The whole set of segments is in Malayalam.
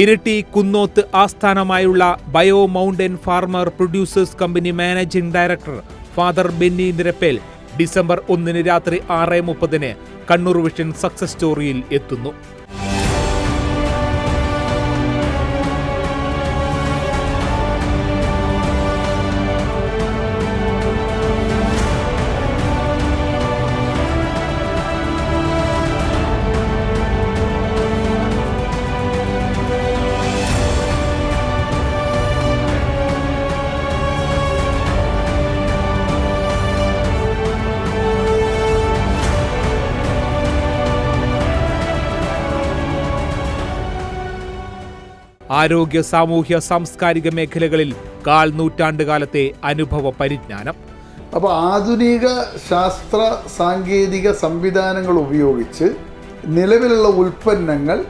ഇരിട്ടി കുന്നോത്ത് ആസ്ഥാനമായുള്ള bio mountain farmer producers company managing director father Benny Nirappel December ഒന്നിന് രാത്രി ആറ് മുപ്പതിന് കണ്ണൂർ വിഷൻ സക്സസ് സ്റ്റോറിയിൽ എത്തുന്നു. ആരോഗ്യ സാമൂഹ്യ സാംസ്കാരിക മേഖലകളിൽ കാൽ നൂറ്റാണ്ടുകാലത്തെ അനുഭവ പരിജ്ഞാനം. അപ്പോൾ ആധുനിക ശാസ്ത്ര സാങ്കേതിക സംവിധാനങ്ങൾ ഉപയോഗിച്ച് നിലവിലുള്ള ഉൽപ്പന്നങ്ങൾ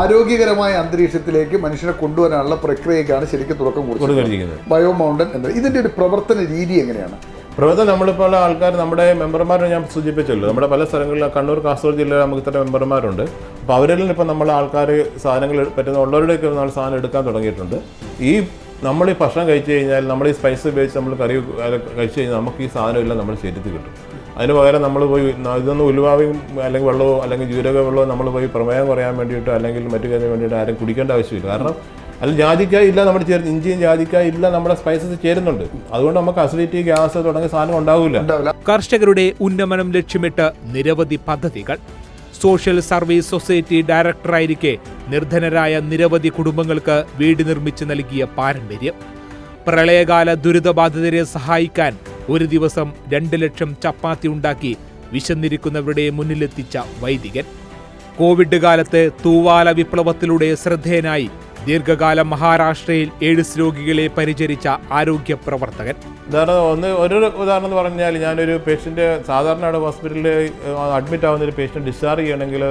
ആരോഗ്യകരമായ അന്തരീക്ഷത്തിലേക്ക് മനുഷ്യനെ കൊണ്ടുവരാനുള്ള പ്രക്രിയക്കാണ് ശരിക്കും തുടക്കം കുറിച്ചത്. ബയോ മൗണ്ടൻ എന്നത് ഇതിന്റെ ഒരു പ്രവർത്തന രീതി എങ്ങനെയാണ്? പ്രവർത്തനം നമ്മളിപ്പോൾ ആൾക്കാർ നമ്മുടെ മെമ്പർമാരെ ഞാൻ സൂചിപ്പിച്ചല്ലോ. നമ്മുടെ പല സ്ഥലങ്ങളിലും കണ്ണൂർ കാസർഗോഡ് ജില്ലയിൽ നമുക്ക് ഇത്ര മെമ്പർമാരുണ്ട്. അപ്പോൾ അവരിൽ ഇപ്പോൾ നമ്മൾ ആൾക്കാർ സാധനങ്ങൾ പറ്റുന്ന ഉള്ളവരുടെയൊക്കെ നമ്മൾ സാധനം എടുക്കാൻ തുടങ്ങിയിട്ടുണ്ട്. ഈ നമ്മൾ ഈ ഭക്ഷണം കഴിച്ചു കഴിഞ്ഞാൽ നമ്മൾ ഈ സ്പൈസ് ഉപയോഗിച്ച് നമ്മൾ കറി കഴിച്ചു കഴിഞ്ഞാൽ നമുക്ക് ഈ സാധനമെല്ലാം നമ്മൾ ശരീരത്തിൽ കിട്ടും. അതിന് പകരം നമ്മൾ പോയി ഇതൊന്നും ഉലുവാവും അല്ലെങ്കിൽ വെള്ളമോ അല്ലെങ്കിൽ ജീരക വെള്ളമോ നമ്മൾ പോയി പ്രമേയം കുറയാൻ വേണ്ടിയിട്ടോ അല്ലെങ്കിൽ മറ്റു കാര്യത്തിന് വേണ്ടിയിട്ട് ആരും കുടിക്കേണ്ട ആവശ്യമില്ല. കാരണം അതിൽ ജാതിക്കായി ഇല്ല നമ്മുടെ ചേർന്ന് ഇഞ്ചിയും ജാതിക്കായി ഇല്ല നമ്മുടെ സ്പൈസസ് ചേരുന്നുണ്ട്. അതുകൊണ്ട് നമുക്ക് അസിഡിറ്റി ഗ്യാസ് തുടങ്ങിയ സാധനം ഉണ്ടാവില്ല. ഉണ്ടാവില്ല. കർഷകരുടെ ഉന്നമനം ലക്ഷ്യമിട്ട് നിരവധി പദ്ധതികൾ. സോഷ്യൽ സർവീസ് സൊസൈറ്റി ഡയറക്ടറായിരിക്കെ നിർധനരായ നിരവധി കുടുംബങ്ങൾക്ക് വീട് നിർമ്മിച്ച് നൽകിയ പാരമ്പര്യം. പ്രളയകാല ദുരിതബാധിതരെ സഹായിക്കാൻ ഒരു ദിവസം രണ്ട് ലക്ഷം ചപ്പാത്തി ഉണ്ടാക്കി വിശന്നിരിക്കുന്നവരുടെ മുന്നിലെത്തിച്ച വൈദികൻ. കോവിഡ് കാലത്ത് തൂവാല വിപ്ലവത്തിലൂടെ ശ്രദ്ധേയനായി ദീർഘകാലം മഹാരാഷ്ട്രയിൽ എയ്ഡ്സ് രോഗികളെ പരിചരിച്ച ആരോഗ്യ പ്രവർത്തകൻ. ഉദാഹരണം ഒന്ന് ഒരു ഉദാഹരണം എന്ന് പറഞ്ഞാൽ ഞാനൊരു പേഷ്യന്റ് സാധാരണ അവിടെ ഹോസ്പിറ്റലിൽ അഡ്മിറ്റ് ആവുന്ന ഒരു പേഷ്യന്റ് ഡിസ്ചാർജ് ചെയ്യണമെങ്കിൽ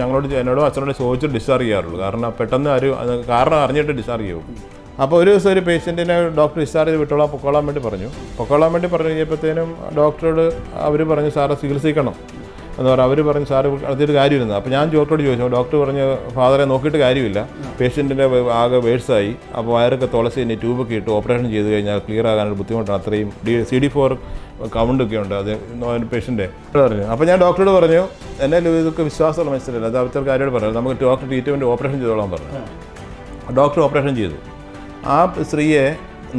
ഞങ്ങളോട് എന്നോട് അച്ഛനോട് ചോദിച്ചിട്ട് ഡിസ്ചാർജ് ചെയ്യാറുള്ളൂ. കാരണം പെട്ടെന്ന് ഒരു കാരണം അറിഞ്ഞിട്ട് ഡിസ്ചാർജ് ചെയ്യും. അപ്പോൾ ഒരു ദിവസം ഒരു പേഷ്യന്റിനെ ഡോക്ടർ ഡിസ്ചാർജ് ചെയ്ത് വിട്ടോളാം പൊക്കോളാൻ വേണ്ടി പറഞ്ഞു. പൊക്കോളാൻ വേണ്ടി പറഞ്ഞു കഴിഞ്ഞപ്പോഴത്തേനും ഡോക്ടറോട് അവർ പറഞ്ഞു സാറെ ചികിത്സിക്കണം. എന്ന് പറഞ്ഞാൽ അവർ പറഞ്ഞു സാറ് അടുത്തൊരു കാര്യമില്ലെന്ന്. അപ്പോൾ ഞാൻ ഡോക്ടറോട് ചോദിച്ചു ഡോക്ടർ പറഞ്ഞു ഫാദറെ നോക്കിയിട്ട് കാര്യമില്ല. പേഷ്യന്റിന്റെ ആകെ വേഴ്സായി. അപ്പോൾ വയറൊക്കെ തുളസി തന്നെ ട്യൂബൊക്കെ ഇട്ട് ഓപ്പറേഷൻ ചെയ്ത് കഴിഞ്ഞാൽ ക്ലിയർ ആകാനൊരു ബുദ്ധിമുട്ടാണ്. അത്രയും ഡി സി ഡി ഫോർ കൗണ്ടൊക്കെ ഉണ്ട്. അത് പേഷ്യന്റെ പറഞ്ഞു. അപ്പോൾ ഞാൻ ഡോക്ടറോട് പറഞ്ഞു എന്നെ ഇതൊക്കെ വിശ്വാസമുള്ള മനസ്സിലല്ല അത് അവിടുത്തെ കാര്യോട് പറഞ്ഞു നമുക്ക് ഡോക്ടർ ട്രീറ്റ്മെന്റ് ഓപ്പറേഷൻ ചെയ്തോളാൻ പറഞ്ഞു. ഡോക്ടർ ഓപ്പറേഷൻ ചെയ്തു. ആ സ്ത്രീയെ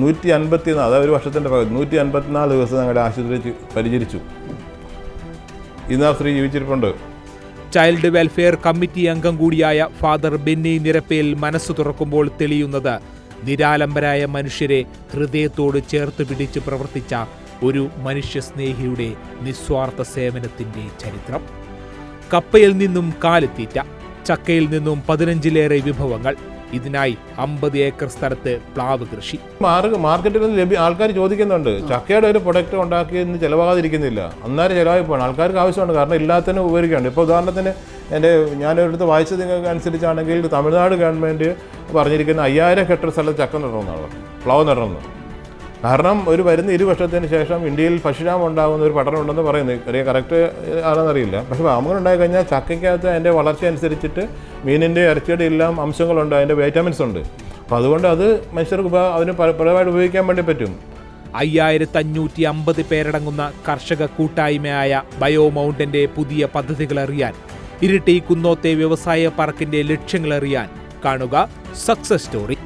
നൂറ്റി അൻപത്തി നാല് അതായത് ഒരു വർഷത്തിന്റെ പകുതി നൂറ്റി അൻപത്തിനാല് ദിവസം ഞങ്ങളുടെ ആശുപത്രി പരിചരിച്ചു. ഇന്ന് സ്ത്രീ ജീവിച്ചിരിപ്പുണ്ട്. ചൈൽഡ് വെൽഫെയർ കമ്മിറ്റി അംഗം കൂടിയായ ഫാദർ ബെന്നി നിരപ്പേൽ മനസ്സ് തുറക്കുമ്പോൾ തെളിയുന്നത് നിരാലംബരായ മനുഷ്യരെ ഹൃദയത്തോട് ചേർത്ത് പിടിച്ച് പ്രവർത്തിച്ച ഒരു മനുഷ്യസ്നേഹിയുടെ നിസ്വാർത്ഥ സേവനത്തിന്റെ ചരിത്രം. കപ്പയിൽ നിന്നും കാലിത്തീറ്റ ചക്കയിൽ നിന്നും പതിനഞ്ചിലേറെ വിഭവങ്ങൾ ഇതിനായി അമ്പത് ഏക്കർ സ്ഥലത്ത് പ്ലാവ് കൃഷി. മാർക്കറ്റിൽ നിന്ന് ലഭ്യ ആൾക്കാർ ചോദിക്കുന്നുണ്ട്. ചക്കയുടെ ഒരു പ്രൊഡക്റ്റ് ഉണ്ടാക്കി ഇന്ന് ചിലവാകാതിരിക്കുന്നില്ല. അന്നേരം ചിലവായി പോകണം ആൾക്കാർക്ക് ആവശ്യമുണ്ട് കാരണം ഇല്ലാത്തതിന് ഉപയോഗിക്കുകയാണ് ഇപ്പോൾ ഉദാഹരണത്തിന് എന്റെ ഞാനൊരിടത്ത് വായിച്ചത് അനുസരിച്ചാണെങ്കിൽ തമിഴ്നാട് ഗവൺമെന്റ് പറഞ്ഞിരിക്കുന്ന അയ്യായിരം ഹെക്ടർ സ്ഥലത്ത് ചക്ക നടണമെന്നാണ് പ്ലാവ് നടണമെന്ന് കാരണം ഒരു വരുന്ന ഇരുവർഷത്തിന് ശേഷം ഇന്ത്യയിൽ പശുരാമം ഉണ്ടാകുന്ന ഒരു പഠനം ഉണ്ടെന്ന് പറയുന്നത് ചെറിയ കറക്റ്റ് ആണെന്നറിയില്ല. പക്ഷേ അങ്ങനെ ഉണ്ടായി കഴിഞ്ഞാൽ ചക്കയ്ക്കകത്ത് അതിന്റെ വളർച്ച അനുസരിച്ചിട്ട് മീനിന്റെ ഇറച്ചിയുടെ എല്ലാം അംശങ്ങളുണ്ട് അതിന്റെ വൈറ്റമിൻസ് ഉണ്ട്. അപ്പോൾ അതുകൊണ്ട് അത് മനുഷ്യർക്ക് അതിന് പല- പലമായിട്ട് ഉപയോഗിക്കാൻ വേണ്ടി പറ്റും. അയ്യായിരത്തി അഞ്ഞൂറ്റി അമ്പത് പേരടങ്ങുന്ന കർഷക കൂട്ടായ്മയായ ബയോ മൗണ്ടന്റെ പുതിയ പദ്ധതികൾ അറിയാൻ ഇരിട്ടി കുന്നോത്തെ വ്യവസായ പാർക്കിന്റെ ലക്ഷ്യങ്ങൾ അറിയാൻ കാണുക. Success story.